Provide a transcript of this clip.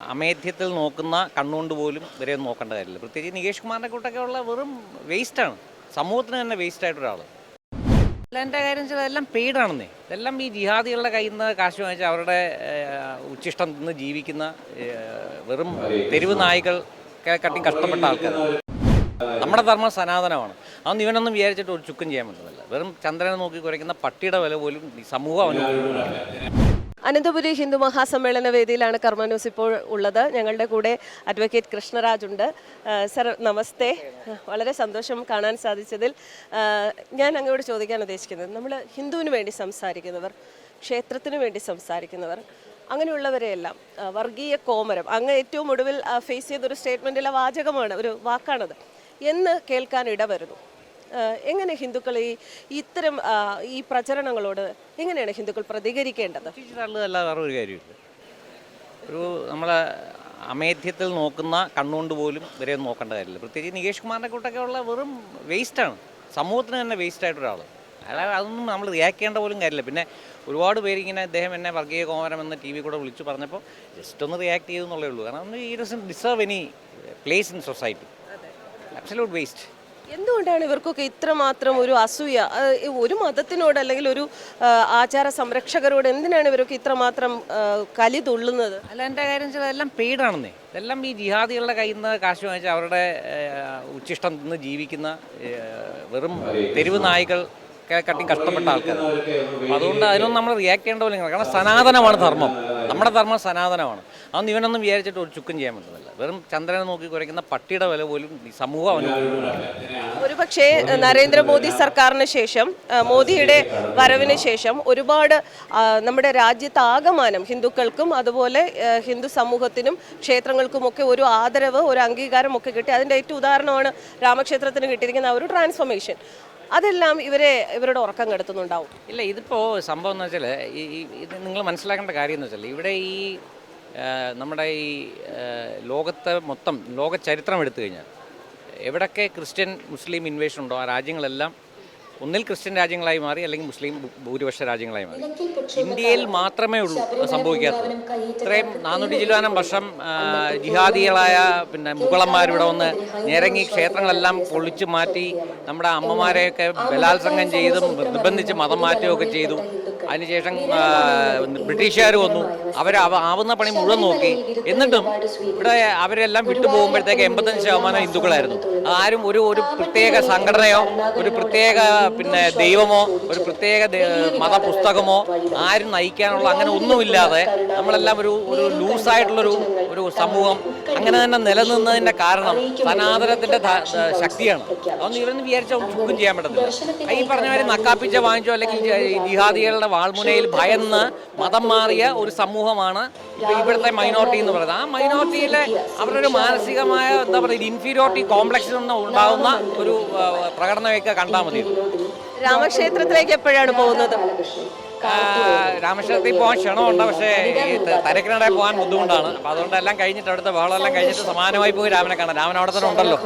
അമേധ്യത്തിൽ നോക്കുന്ന കണ്ണുകൊണ്ട് പോലും ഇവരെ നോക്കേണ്ട കാര്യമില്ല. പ്രത്യേകിച്ച് നികേഷ് കുമാറിനെ കൂട്ടൊക്കെ ഉള്ള വെറും വേസ്റ്റാണ് സമൂഹത്തിന് തന്നെ വേസ്റ്റ് ആയിട്ട് എന്റെ കാര്യം വെച്ചാൽ അതെല്ലാം പെയ്ഡാണെന്നേ. ഇതെല്ലാം ഈ ജിഹാദികളുടെ കയ്യിൽ നിന്ന് കാശ് വാങ്ങിച്ച് അവരുടെ ഉച്ചിഷ്ടം നിന്ന് ജീവിക്കുന്ന വെറും തെരുവ് നായ്കൾക്കെ കട്ടി കഷ്ടപ്പെട്ട ആൾക്കാർ. നമ്മുടെ ധർമ്മം സനാതനമാണ്. അതൊന്നും ഇവനൊന്നും വിചാരിച്ചിട്ട് ഒരു ചുക്കും ചെയ്യാൻ പറ്റുന്നില്ല. വെറും ചന്ദ്രനെ നോക്കി കുറയ്ക്കുന്ന പട്ടിയുടെ വില പോലും സമൂഹം അവന് അനന്തപുരി ഹിന്ദു മഹാസമ്മേളന വേദിയിലാണ് കർമ്മ ന്യൂസ് ഇപ്പോൾ ഉള്ളത്. ഞങ്ങളുടെ കൂടെ അഡ്വക്കേറ്റ് കൃഷ്ണരാജ് ഉണ്ട്. സർ നമസ്തേ. വളരെ സന്തോഷം കാണാൻ സാധിച്ചതിൽ. ഞാൻ അങ്ങോട്ട് ചോദിക്കാൻ ഉദ്ദേശിക്കുന്നത് നമ്മൾ ഹിന്ദുവിന് വേണ്ടി സംസാരിക്കുന്നവർ ക്ഷേത്രത്തിന് വേണ്ടി സംസാരിക്കുന്നവർ അങ്ങനെയുള്ളവരെയെല്ലാം വർഗീയ കോമരം അങ്ങ് ഏറ്റവും ഒടുവിൽ ഫേസ് ചെയ്തൊരു സ്റ്റേറ്റ്മെന്റിലെ വാചകമാണ് ഒരു വാക്കാണത്. എന്ന് കേൾക്കാൻ ഇടവരുന്നു. എങ്ങനെ ഹിന്ദുക്കൾ ഈ ഇത്തരം ഈ പ്രചരണങ്ങളോട് എങ്ങനെയാണ് ഹിന്ദുക്കൾ പ്രതികരിക്കേണ്ടത്? തള്ളുകയല്ലാതെ വേറെ ഒരു കാര്യമില്ല. ഒരു നമ്മളെ അമേധ്യത്തിൽ നോക്കുന്ന കണ്ണുകൊണ്ട് പോലും ഇവരെ നോക്കേണ്ട കാര്യമില്ല. പ്രത്യേകിച്ച് നികേഷ് കുമാറിനെ കൂട്ടൊക്കെ ഉള്ള വെറും വേസ്റ്റാണ് സമൂഹത്തിന് തന്നെ വേസ്റ്റ് ആയിട്ട് ഒരാൾ അല്ലാതെ അതൊന്നും നമ്മൾ റിയാക്ട് ചെയ്യേണ്ട പോലും കാര്യമില്ല. പിന്നെ ഒരുപാട് പേരിങ്ങനെ അദ്ദേഹം എന്നെ വർഗീയ കോമരം എന്ന് ടി വി കൂടെ വിളിച്ചു പറഞ്ഞപ്പോൾ ജസ്റ്റ് ഒന്ന് റിയാക്ട് ചെയ്തു എന്നുള്ളേ ഉള്ളൂ. കാരണം ഈ doesn't deserve any place in society absolute waste എന്തുകൊണ്ടാണ് ഇവർക്കൊക്കെ ഇത്രമാത്രം ഒരു അസൂയ? ഒരു മതത്തിനോട് അല്ലെങ്കിൽ ഒരു ആചാര സംരക്ഷകരോട് എന്തിനാണ് ഇവരൊക്കെ ഇത്രമാത്രം കലി തുള്ളുന്നത്? അല്ല എന്റെ കാര്യം വെച്ചാൽ അതെല്ലാം പെയ്ഡാണെന്നേ ഇതെല്ലാം ഈ ജിഹാദികളുടെ കയ്യിൽ നിന്ന് കാശ് വാങ്ങിച്ച് അവരുടെ ഉച്ചിഷ്ടം നിന്ന് ജീവിക്കുന്ന വെറും തെരുവ് നായികൾ കട്ടി കഷ്ടപ്പെട്ട ആൾക്കാർ അതുകൊണ്ട് അതിനൊന്നും നമ്മൾ റിയാക്ട് ചെയ്യേണ്ട പോലെ കാരണം സനാതനമാണ് ധർമ്മം. നമ്മുടെ ധർമ്മം സനാതനമാണ്. അതൊന്നും ഇവനൊന്നും വിചാരിച്ചിട്ട് ഒരു ചുക്കും ചെയ്യാൻ പറ്റുന്നില്ല. വെറും ചന്ദ്രനെ നോക്കി കുറയ്ക്കുന്ന പട്ടിയുടെ വില പോലും ഈ സമൂഹം അവന് ഒരുപക്ഷെ നരേന്ദ്രമോദി സർക്കാരിന് ശേഷം മോദിയുടെ വരവിന് ശേഷം ഒരുപാട് നമ്മുടെ രാജ്യത്ത് ആകമാനം ഹിന്ദുക്കൾക്കും അതുപോലെ ഹിന്ദു സമൂഹത്തിനും ക്ഷേത്രങ്ങൾക്കുമൊക്കെ ഒരു ആദരവ് ഒരു അംഗീകാരം ഒക്കെ കിട്ടി. അതിന്റെ ഏറ്റവും ഉദാഹരണമാണ് രാമക്ഷേത്രത്തിന് കിട്ടിയിരിക്കുന്ന ഒരു ട്രാൻസ്ഫോർമേഷൻ. അതെല്ലാം ഇവരെ ഇവരുടെ ഉറക്കം കെടുത്തുന്നുണ്ടാവും. ഇല്ല ഇതിപ്പോൾ സംഭവം എന്ന് വെച്ചാൽ ഈ ഇത് നിങ്ങൾ മനസ്സിലാക്കേണ്ട കാര്യം എന്ന് വെച്ചാൽ ഇവിടെ ഈ നമ്മുടെ ഈ ലോകത്തെ മൊത്തം ലോക ചരിത്രം എടുത്തു കഴിഞ്ഞാൽ എവിടൊക്കെ ക്രിസ്ത്യൻ മുസ്ലിം ഇൻവേഷൻ ഉണ്ടോ ആ രാജ്യങ്ങളെല്ലാം ഒന്നിൽ ക്രിസ്ത്യൻ രാജ്യങ്ങളായി മാറി അല്ലെങ്കിൽ മുസ്ലിം ഭൂരിപക്ഷ രാജ്യങ്ങളായി മാറി. ഇന്ത്യയിൽ മാത്രമേ ഉള്ളൂ സംഭവിക്കാത്തത്. ഇത്രയും നാനൂറ്റി ചില്ലാനം വർഷം ജിഹാദികളായ പിന്നെ മുഗളന്മാരിവിടെ വന്ന് ഞെരങ്ങി ക്ഷേത്രങ്ങളെല്ലാം പൊളിച്ചു മാറ്റി നമ്മുടെ അമ്മമാരെയൊക്കെ ബലാത്സംഗം ചെയ്തും നിർബന്ധിച്ച് മതം മാറ്റുകയൊക്കെ ചെയ്തു അതിനുശേഷം ബ്രിട്ടീഷുകാർ വന്നു. അവർ ആവുന്ന പണി മുഴുവൻ നോക്കി. എന്നിട്ടും ഇവിടെ അവരെല്ലാം വിട്ടുപോകുമ്പോഴത്തേക്ക് എൺപത്തഞ്ച് ശതമാനം ഹിന്ദുക്കളായിരുന്നു. ആരും ഒരു ഒരു പ്രത്യേക സംഘടനയോ ഒരു പ്രത്യേക പിന്നെ ദൈവമോ ഒരു പ്രത്യേക മതപുസ്തകമോ ആരും നയിക്കാനുള്ള അങ്ങനെ ഒന്നുമില്ലാതെ നമ്മളെല്ലാം ഒരു ഒരു ലൂസായിട്ടുള്ളൊരു ഒരു സമൂഹം അങ്ങനെ തന്നെ നിലനിന്നതിന്റെ കാരണം സനാതനത്തിന്റെ ശക്തിയാണ്. അതൊന്നും ഇവരൊന്നും വിചാരിച്ച ചുക്കും ചെയ്യാൻ പറ്റത്തില്ല. ഈ പറഞ്ഞവരെ നക്കാപ്പിച്ച വാങ്ങിച്ചോ അല്ലെങ്കിൽ ജിഹാദികളുടെ വാൾമുനയിൽ ഭയന്ന് മതം മാറിയ ഒരു സമൂഹമാണ് ഇവിടുത്തെ മൈനോറിറ്റി എന്ന് പറയുന്നത്. ആ മൈനോറിറ്റിയിലെ അവരുടെ ഒരു മാനസികമായ എന്താ പറയുക ഇൻഫീരിയോറിറ്റി കോംപ്ലക്സിൽ നിന്ന് ഉണ്ടാകുന്ന ഒരു പ്രകടനമൊക്കെ കണ്ടാൽ മതി. രാമക്ഷേത്രത്തിലേക്ക് എപ്പോഴാണ് പോകുന്നത്? രാമേശ്വരത്തിൽ പോകാൻ ക്ഷണമുണ്ട് പക്ഷേ ഈ പോകാൻ ബുദ്ധിമുട്ടാണ്. അപ്പോൾ അതുകൊണ്ട് എല്ലാം കഴിഞ്ഞിട്ട് അവിടുത്തെ ബഹളം എല്ലാം കഴിഞ്ഞിട്ട് സമാനമായി പോയി രാമനെ കാണാം. രാമൻ അവിടെ തന്നെ ഉണ്ടല്ലോ.